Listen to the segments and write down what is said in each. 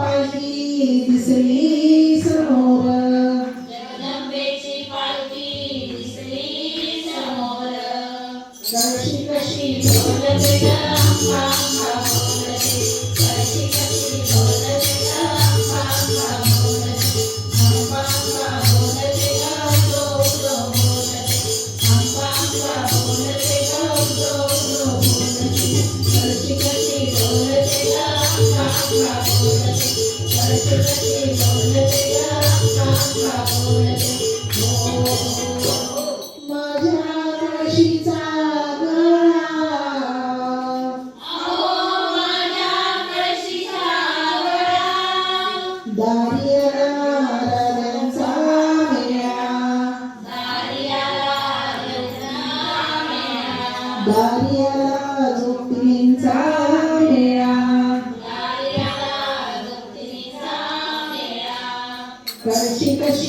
पालखी दिसली समोर. जगदंबेची पालखी दिसली समोर. कशी कशी बोलते Oh,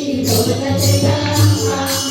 你走得太急，赶。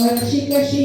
కౌశిక శ్రీ